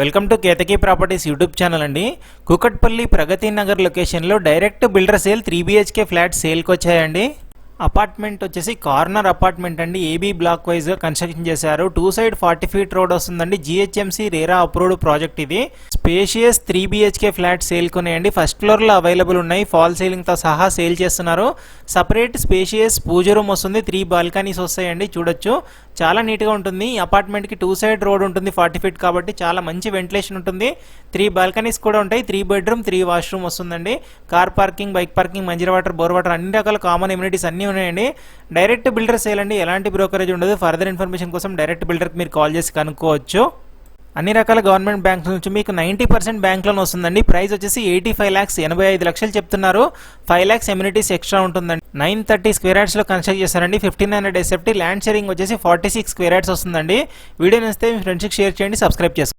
Welcome to Ketaki properties YouTube channel అండి. కూకట్పల్లి ప్రగతి నగర్ లొకేషన్లో direct builder sale three BHK flat సేల్కి వచ్చాయండి. అపార్ట్మెంట్ వచ్చేసి కార్నర్ అపార్ట్మెంట్ అండి. ఏబీ బ్లాక్ వైజ్ కన్స్ట్రక్షన్ చేశారు. Two side forty feet road వస్తుందండి. జిహెచ్ఎంసీ రేరా అప్రూవ్డ్ ప్రాజెక్ట్ ఇది. Spacious three BHK flat sale కొనేయండి first ఫ్లోర్లో అవైలబుల్ ఉన్నాయి. ఫాల్ సీలింగ్తో సహా సేల్ చేస్తున్నారు. సపరేట్ స్పేషియస్ పూజ రూమ్ వస్తుంది. త్రీ బాల్కనీస్ వస్తాయండి. చూడొచ్చు. చాలా నీట్గా ఉంటుంది. అపార్ట్మెంట్కి అపార్ట్మెంట్కి టూ సైడ్ రోడ్ ఉంటుంది ఫార్టీ ఫీట్ కాబట్టి చాలా మంచి వెంటిలేషన్ ఉంటుంది. త్రీ బాల్కనీస్ కూడా ఉంటాయి. త్రీ బెడ్రూమ్ త్రీ వాష్రూమ్ వస్తుందండి. Car parking bike parking Manjira water bore water అన్ని రకాల కామన్ ఎమ్యూనిటీస్ అన్నీ ఉన్నాయండి. డైరెక్ట్ బిల్డర్ సేల్ అండి. ఎలాంటి బ్రోకరేజ్ ఉండదు. ఫర్దర్ ఇన్ఫర్మేషన్ కోసం డైరెక్ట్ బిల్డర్కి మీరు కాల్ చేసి కనుక్కోవచ్చు. అన్ని రకాల గవర్నమెంట్ బ్యాంక్స్ నుంచి మీకు నైంటీ పర్సెంట్ బ్యాంక్ లోన్ వస్తుందండి. ప్రైస్ వచ్చేసి ఎయిటీ ఫైవ్ ల్యాక్స్ ఎనభై ఐదు లక్షలు చెప్తున్నారు. ఫైవ్ ల్యాక్స్ ఎమ్యూనిటీస్ ఎక్స్ట్రా ఉంటుందండి. నైన్ థర్టీ స్క్వేర్ యార్డ్స్లో కన్స్ట్రక్ట్ చేస్తారండి fifteen hundred SFT land sharing వచ్చేసి ఫార్టీ సిక్స్ స్క్వేర్ యార్డ్స్ వస్తుందండి. వీడియో నచ్చితే మీ ఫ్రెండ్స్కి షేర్ చేయండి సబ్స్క్రైబ్ చేసుకోండి.